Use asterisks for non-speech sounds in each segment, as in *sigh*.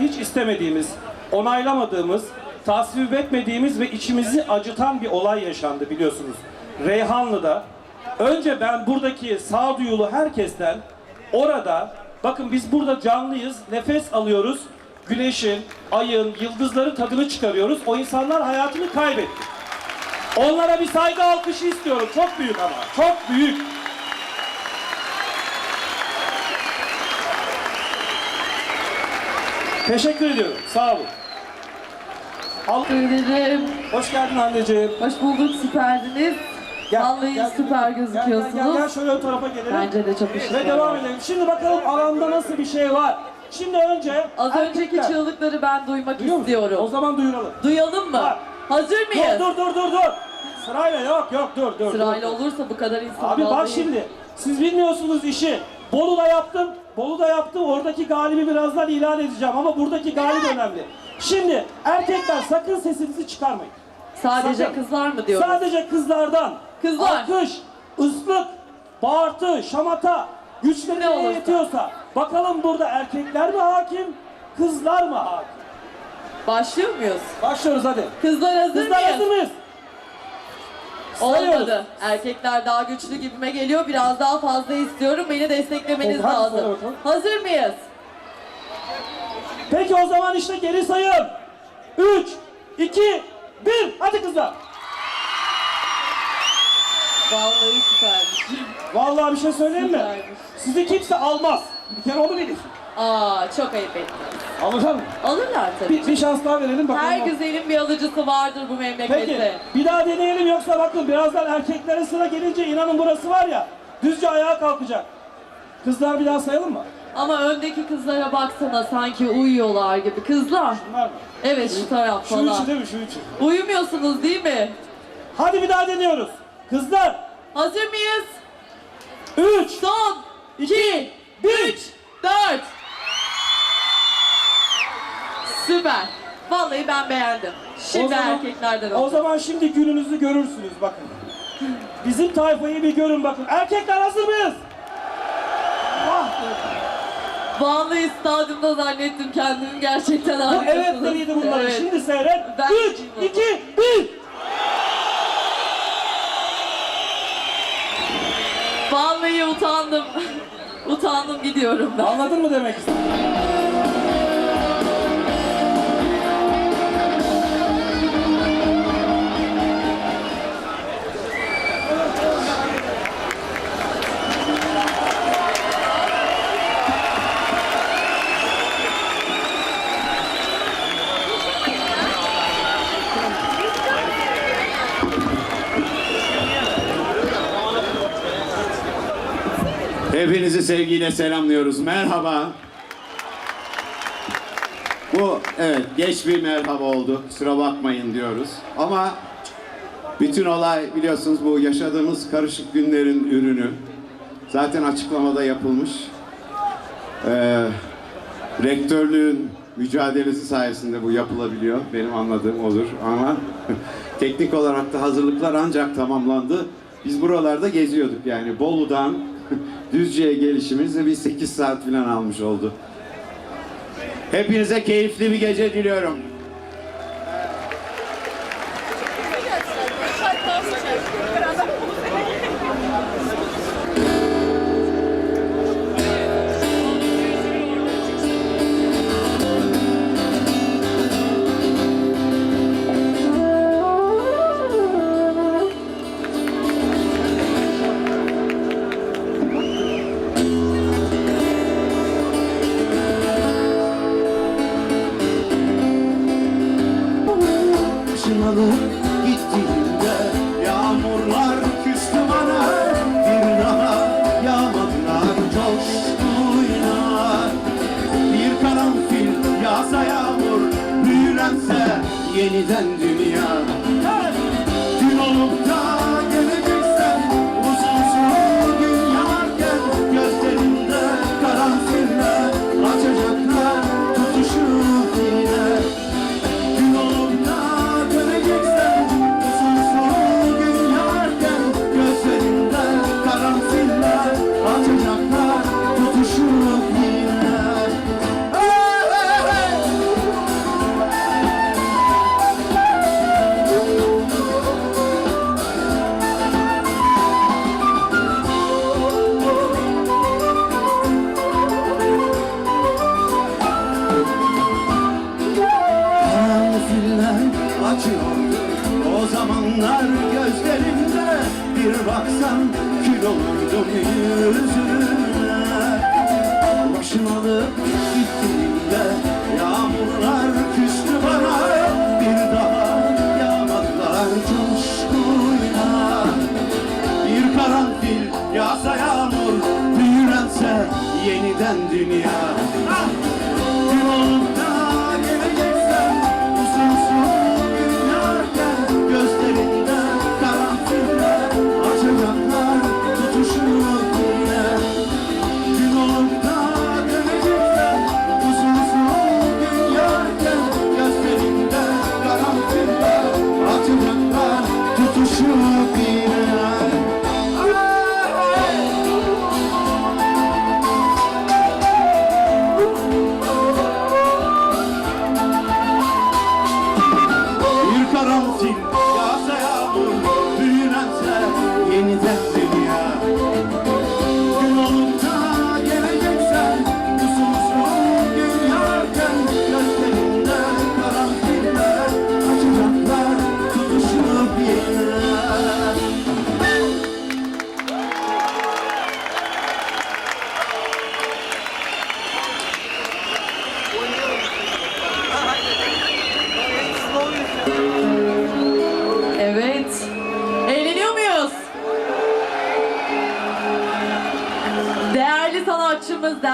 Hiç istemediğimiz, onaylamadığımız tasvip etmediğimiz ve içimizi acıtan bir olay yaşandı biliyorsunuz. Reyhanlı'da. Önce ben buradaki sağduyulu herkesten orada, bakın biz burada canlıyız, nefes alıyoruz. Güneşin, ayın, yıldızların tadını çıkarıyoruz. O insanlar hayatını kaybetti. Onlara bir saygı alkışı istiyorum. Çok büyük ama. Çok büyük. Teşekkür ediyorum. Sağ olun. Al. Ederim. Hoş geldin anneciğim. Hoş bulduk, süperdiniz. Vallahi süper gözüküyorsunuz. Gel, gel, gel şöyle ön tarafa gelelim. Bence de çok Ve işler devam var. edelim. Şimdi bakalım alanda nasıl bir şey var. Şimdi önce Az önceki erkekler- çığlıkları ben duymak Duyuyor musun? O istiyorum. zaman duyuralım. Duyalım mı? Var. Hazır mıyız? Dur dur dur dur dur. Sırayla yok yok dur dur. Sırayla dur. olursa bu kadar insan Abi bak şimdi. Siz bilmiyorsunuz işi. Bolu'da yaptım. Bolu'da yaptım. Oradaki galibi birazdan ilan edeceğim ama buradaki galip önemli. Şimdi erkekler sakın sesinizi çıkarmayın. Sadece Sakın. kızlar mı diyoruz? Sadece kızlardan. Kızlar. Alkış, ıslık, bağırtı, şamata, güçleri Ne olursa. yetiyorsa. Bakalım burada erkekler mi hakim, kızlar mı hakim? Başlıyor muyuz? Başlıyoruz hadi. Kızlar hazır Kızlar mıyız? hazır mıyız? Sayıyoruz. Olmadı. Erkekler daha güçlü gibime geliyor. Biraz daha fazla istiyorum. Beni desteklemeniz Hadi söyle lazım. bakalım. Hazır mıyız? Peki o zaman işte geri sayım. 3, 2, 1. Hadi kızlar. Vallahi süpermiş. Vallahi bir şey söyleyeyim mi? Süpermiş. Sizi kimse almaz. Bir kere onu bilin. Aa çok ayıp ettiniz. Alacağım. Alırlar tabii. Bir, bir şans daha verelim bakalım. Her güzelin bir alıcısı vardır bu memlekette. Peki bir daha deneyelim yoksa bakın birazdan erkeklere sıra gelince inanın burası var ya düzce ayağa kalkacak. Kızlar bir daha sayalım mı? Ama öndeki kızlara baksana sanki uyuyorlar gibi. Kızlar. Bunlar mı? Evet şu taraf Şu falan. üçü değil mi şu üçü? Uyumuyorsunuz değil mi? Hadi bir daha deniyoruz. Kızlar Hazır mıyız? 3, Son 2, 3 1. 4 Süper. Vallahi ben beğendim. Şimdi erkeklerden O oldu. zaman şimdi gününüzü görürsünüz bakın. Bizim tayfayı bir görün bakın. Erkekler hazır mıyız? Ah, Vallahi stadyumda zannettim kendimi gerçekten harikasınız. evetleriydi bunları. Evet. Şimdi seyret. Ben 3, bilmiyorum. 2, 1. Vallahi utandım. *laughs* utandım gidiyorum ben. Anladın mı demek istedim? Hepinizi sevgiyle selamlıyoruz. Merhaba. Bu evet geç bir merhaba oldu. Kusura bakmayın diyoruz. Ama bütün olay biliyorsunuz bu yaşadığımız karışık günlerin ürünü. Zaten açıklamada yapılmış. Ee, rektörlüğün mücadelesi sayesinde bu yapılabiliyor. Benim anladığım olur ama *laughs* teknik olarak da hazırlıklar ancak tamamlandı. Biz buralarda geziyorduk yani Bolu'dan *laughs* Düzce'ye gelişimiz bir 8 saat falan almış oldu. Hepinize keyifli bir gece diliyorum. Alıp gittiğinde Yağmurlar küstü bana Bir daha yağmadılar coşkuyla. Bir karanfil yağsa yağmur Büyülense yeniden dünya yeniden dünya Ah!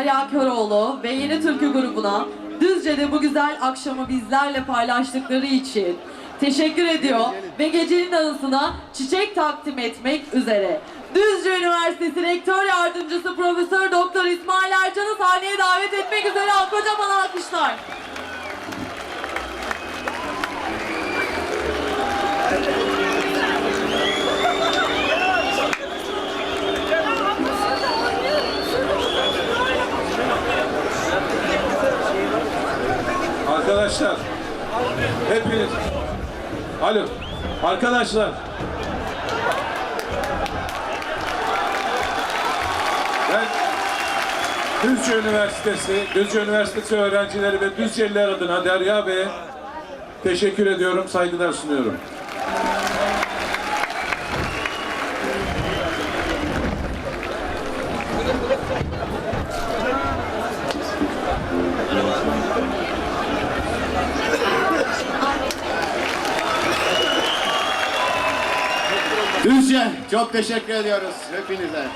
Derya Köroğlu ve Yeni Türkü grubuna Düzce'de bu güzel akşamı bizlerle paylaştıkları için teşekkür ediyor ve gecenin anısına çiçek takdim etmek üzere. Düzce Üniversitesi Rektör Yardımcısı Profesör Doktor İsmail Ercan'ı sahneye davet etmek üzere kocaman alkışlar. Arkadaşlar, hepiniz, alo, arkadaşlar, ben Düzce Üniversitesi, Düzce Üniversitesi öğrencileri ve Düzceliler adına Derya Bey'e teşekkür ediyorum, saygılar sunuyorum. Düzce çok teşekkür ediyoruz hepinize.